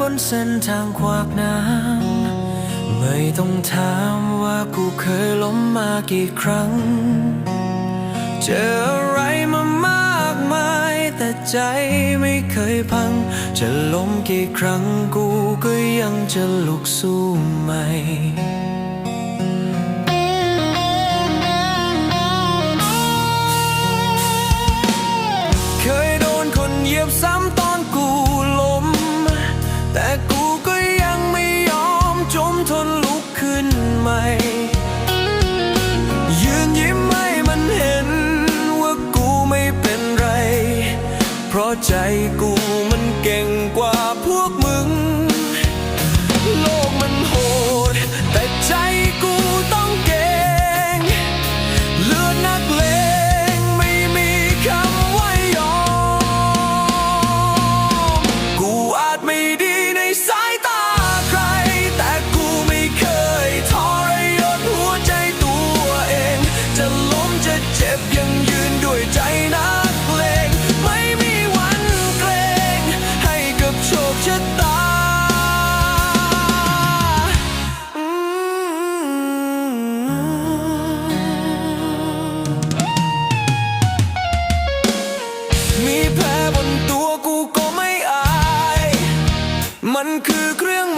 บนเส้นทางขวากน้ำไม่ต้องถามว่ากูเคยล้มมากี่ครั้ง เจออะไรมามากมาย แต่ใจไม่เคยพัง จะล้มกี่ครั้งกูก็ยังจะลุกสู้ใหม่ ยืนยิ้มให้มันเห็นว่ากูไม่เป็นไร เพราะใจกู มีแผลบนตัวกูก็ไม่อาย มันคือเครื่อง